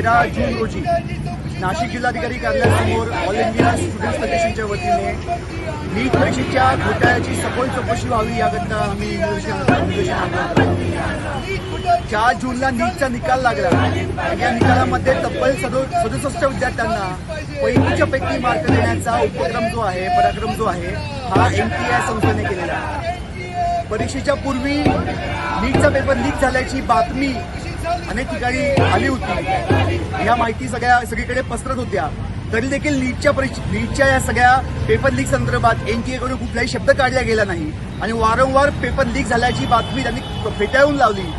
तेरा जून रोजी नाशिक जिल्हाधिकारी कार्यालयासमोर ऑल इंडिया स्टुडंट फेडरेशनच्या वतीने नीट परीक्षेच्या घोटाळ्याची सखोल चौकशी व्हावी याकरता आम्ही चार जूनला नीटचा निकाल लागला. आणि या निकालामध्ये तब्बल सदो सदुसष्ट विद्यार्थ्यांना पैकीच्या पैकी मार्क देण्याचा उपक्रम जो आहे पराक्रम जो आहे हा एन टी आय संस्थेने केलेला आहे. परीक्षेच्या पूर्वी नीटचा पेपर लीक झाल्याची बातमी अनेक ठिकाणी आली होती. या माहिती सगळ्या सगळीकडे पसरत होत्या. तरी देखील नीटच्या परीक्षा नीटच्या या सगळ्या पेपर लीक संदर्भात एनटीएकडून कुठलाही शब्द काढला गेला नाही. आणि वारंवार पेपर लीक झाल्याची बातमी त्यांनी फेटाळून लावली.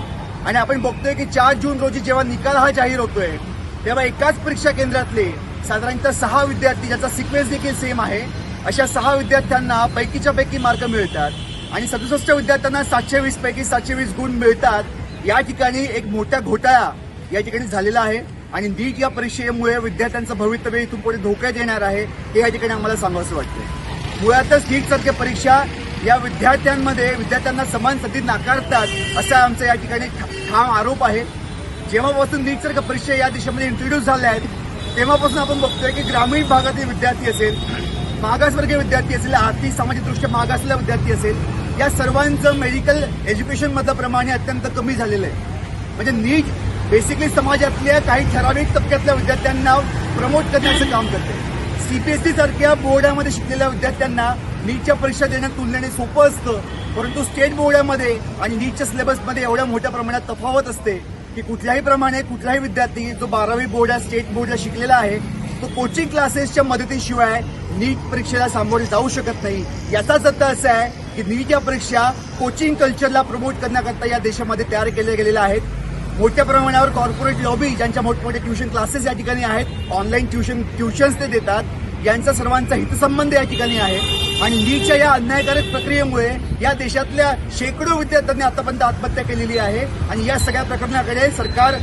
आणि आपण बघतोय की चार जून रोजी जेव्हा निकाल हा जाहीर होतोय तेव्हा एकाच परीक्षा केंद्रातले साधारणतः सहा विद्यार्थी ज्याचा सिक्वेन्स देखील सेम आहे अशा सहा विद्यार्थ्यांना पैकीच्या पैकी मार्क मिळतात. आणि सदुसष्ट विद्यार्थ्यांना सातशे वीस पैकी सातशे वीस गुण मिळतात. या ठिकाणी एक मोठा घोटाळा या ठिकाणी झालेला आहे आणि नीट या परीक्षेमुळे विद्यार्थ्यांचं भवितव्य इथून पुढे धोक्यात येणार आहे हे या ठिकाणी आम्हाला सांगावंसं वाटतं मुळातच नीट सारख्या परीक्षा या विद्यार्थ्यांमध्ये विद्यार्थ्यांना समान संधी नाकारतात असा आमचा या ठिकाणी ठाम आरोप आहे. जेव्हापासून नीट सारख्या परीक्षा या देशामध्ये इंट्रोड्यूस झाल्या आहेत तेव्हापासून आपण बघतोय की ग्रामीण भागातील विद्यार्थी असेल मागासवर्गीय विद्यार्थी असेल आर्थिक सामाजिकदृष्ट्या मागासलेला विद्यार्थी असेल या सर्वांचं मेडिकल एज्युकेशन मधलं हे अत्यंत कमी झालेलं आहे. म्हणजे नीट बेसिकली समाजातल्या काही ठराविक तबक्यातल्या विद्यार्थ्यांना प्रमोट करण्याचं काम करते सीपीएसई सारख्या बोर्डामध्ये शिकलेल्या विद्यार्थ्यांना नीटच्या परीक्षा देणं तुलनेने सोपं असतं परंतु स्टेट बोर्डामध्ये आणि नीटच्या सिलेबसमध्ये एवढ्या मोठ्या प्रमाणात तफावत असते की कुठल्याही प्रमाणे कुठलाही विद्यार्थी जो बारावी बोर्ड स्टेट बोर्डला शिकलेला आहे तो कोचिंग क्लासेसच्या मदतीशिवाय नीट परीक्षेला सामोरे जाऊ शकत नाही. याचाच अर्थ असा आहे की नीट या परीक्षा कोचिंग कल्चरला प्रमोट करण्याकरता या देशामध्ये तयार केल्या गेलेल्या आहेत. मोठ्या प्रमाणावर कॉर्पोरेट लॉबी ज्यांच्या मोठमोठे ट्युशन क्लासेस या ठिकाणी आहेत ऑनलाईन ट्युशन ट्युशन्स ते देतात. यांचा सर्वांचा हितसंबंध या ठिकाणी आहे. आणि नीटच्या या अन्यायकारक प्रक्रियेमुळे या देशातल्या शेकडो विद्यार्थ्यांनी आतापर्यंत आत्महत्या केलेली आहे. आणि या सगळ्या प्रकरणाकडे सरकार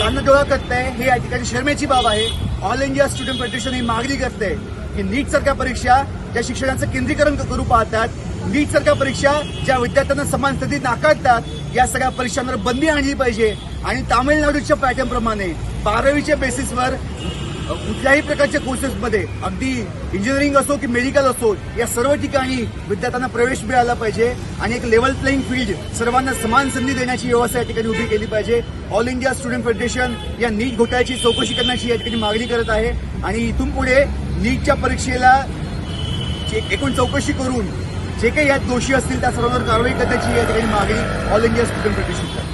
कानडोळा करत आहे हे या ठिकाणी शर्मेची बाब आहे. ऑल इंडिया स्टुडंट फेडरेशन ही मागणी करते की नीट सारख्या परीक्षा ज्या शिक्षणाचं केंद्रीकरण करू पाहतात नीट सारख्या परीक्षा ज्या विद्यार्थ्यांना समान स्थिती नाकारतात या सगळ्या परीक्षांवर बंदी आणली पाहिजे. आणि तामिळनाडूच्या पॅटर्नप्रमाणे बारावीच्या बेसिसवर कुठल्याही प्रकारच्या कोर्सेसमध्ये अगदी इंजिनिअरिंग असो की मेडिकल असो या सर्व ठिकाणी विद्यार्थ्यांना प्रवेश मिळाला पाहिजे. आणि एक लेवल प्लेईंग फील्ड सर्वांना समान संधी देण्याची व्यवस्था या ठिकाणी उभी केली पाहिजे. ऑल इंडिया स्टुडंट फेडरेशन या नीट घोटाळ्याची चौकशी करण्याची या ठिकाणी मागणी करत आहे. आणि इथून पुढे नीटच्या परीक्षेला एकूण चौकशी करून जे काही यात दोषी असतील त्या सर्वांवर कारवाई करण्याची या ठिकाणी मागणी ऑल इंडिया स्टुडंट फेडरेशनच्या